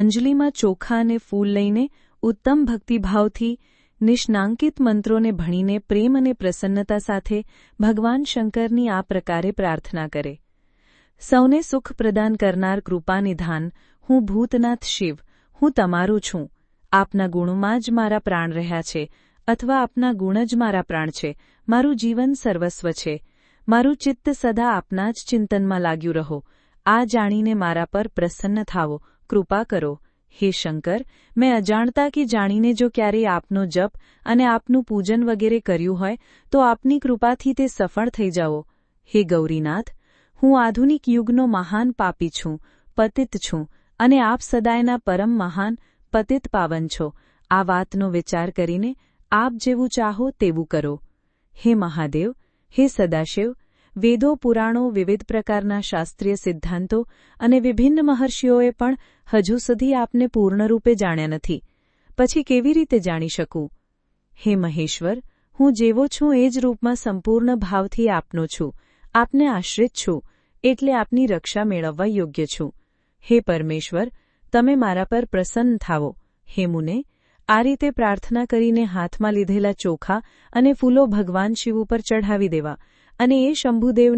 અંજલિમાં ચોખા અને ફૂલ લઈને ઉત્તમ ભક્તિભાવથી નિષ્ણાંકિત મંત્રોને ભણીને પ્રેમ અને પ્રસન્નતા સાથે ભગવાન શંકરની આ પ્રકારે પ્રાર્થના કરે. સૌને સુખ પ્રદાન કરનાર કૃપાનિધાન, હું ભૂતનાથ શિવ, હું તમારું છું. આપના ગુણમાં જ મારા પ્રાણ રહ્યા છે, અથવા આપના ગુણ જ મારા પ્રાણ છે. મારું જીવન સર્વસ્વ છે. મારું ચિત્ત સદા આપના જ ચિંતનમાં લાગ્યું રહો. આ જાણીને મારા પર પ્રસન્ન થાવો. કૃપા કરો. હે શંકર, મેં અજાણતા કે જાણીને જો ક્યારેય આપનો જપ અને આપનું પૂજન વગેરે કર્યું હોય, તો આપની કૃપાથી તે સફળ થઈ જાઓ. હે ગૌરીનાથ, હું આધુનિક યુગનો મહાન પાપી છું, પતિત છું અને આપ સદાયના પરમ મહાન, પતિત પાવન છો. આ વાતનો વિચાર કરીને આપ જેવું ચાહો તેવું કરો. હે મહાદેવ, હે સદાશિવ વેદો, પુરાણો, વિવિધ પ્રકારના શાસ્ત્રીય સિદ્ધાંતો અને વિભિન્ન મહર્ષિઓએ પણ હજુ સુધી આપને પૂર્ણરૂપે જાણ્યા નથી. પછી કેવી રીતે જાણી શકું? હે મહેશ્વર, હું જેવો છું એ જ રૂપમાં સંપૂર્ણ ભાવથી આપનો છું. આપને આશ્રિત છું, એટલે આપની રક્ષા મેળવવા યોગ્ય છું. હે પરમેશ્વર, તમે મારા પર પ્રસન્ન થાવો. હે મુને આ રીતે પ્રાર્થના કરીને હાથમાં લીધેલા ચોખા અને ફૂલો ભગવાન શિવ ઉપર ચઢાવી દેવા અને એ શંભુદેવ